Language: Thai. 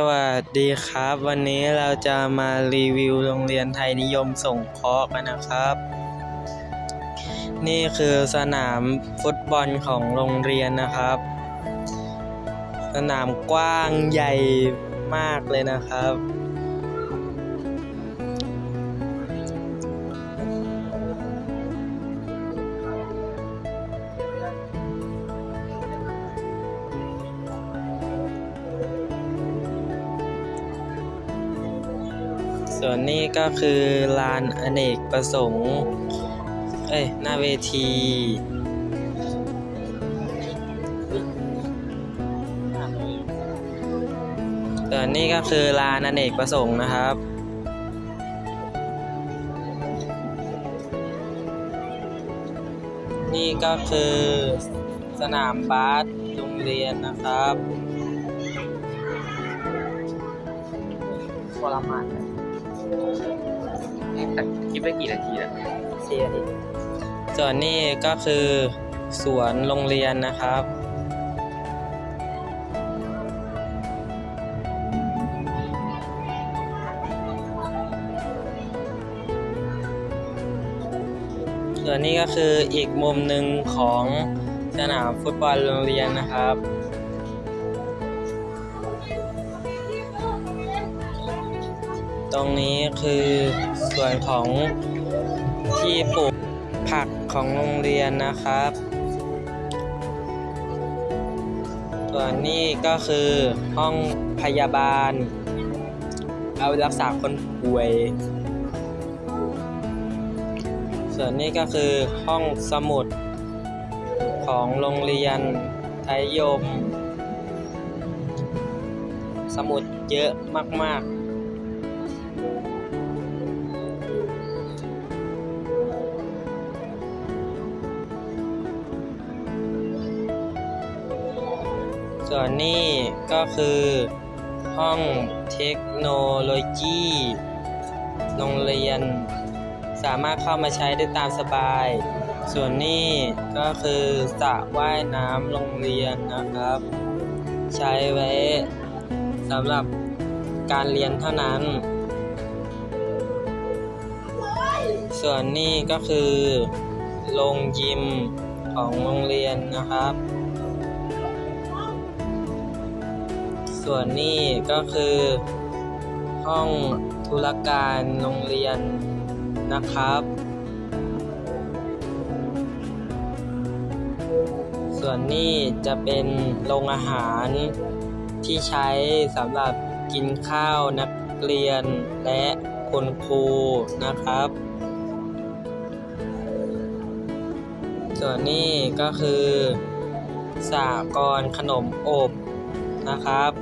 สวัสดีครับ วันนี้เราจะมารีวิวโรงเรียนไทยนิยมส่งเคราะห์กันนะครับ นี่คือสนามฟุตบอลของโรงเรียนนะครับ สนามกว้างใหญ่มากเลยนะครับ ส่วนนี้ก็คือลานอเนกประสงค์ เอ้ย หน้าเวที ส่วนนี้ก็คือลานอเนกประสงค์นะครับนี่ก็คือสนามบาสโรงเรียนนะครับทรมาน แต่คลิปไปกี่นาทีแล้วเสียดิส่วนนี้ก็คือสวนโรงเรียนนะครับส่วนนี้ก็คืออีกมุมหนึ่งของสนามฟุตบอลโรงเรียนนะครับ ตรงนี้คือส่วนของที่ปลูกผักของโรงเรียนนะครับส่วนนี้ก็คือห้องพยาบาล เอารักษาคนป่วย ส่วนนี้ก็คือห้องสมุดของโรงเรียนไทยยม สมุดเยอะมาก ๆ ส่วนนี้ก็คือห้องเทคโนโลยี โรงเรียน สามารถเข้ามาใช้ได้ตามสบาย ส่วนนี้ก็คือสระว่ายน้ำโรงเรียนนะครับ ใช้ไว้สำหรับการเรียนเท่านั้น ส่วนนี้ก็คือโรงยิมของโรงเรียนนะครับ ส่วนนี้ก็คือ ห้องธุรการโรงเรียนนะครับ ส่วนนี้จะเป็นโรงอาหารที่ใช้สำหรับกินข้าวนักเรียนและคุณครูนะครับ ส่วนนี้ก็คือสากรขนมอบนะครับ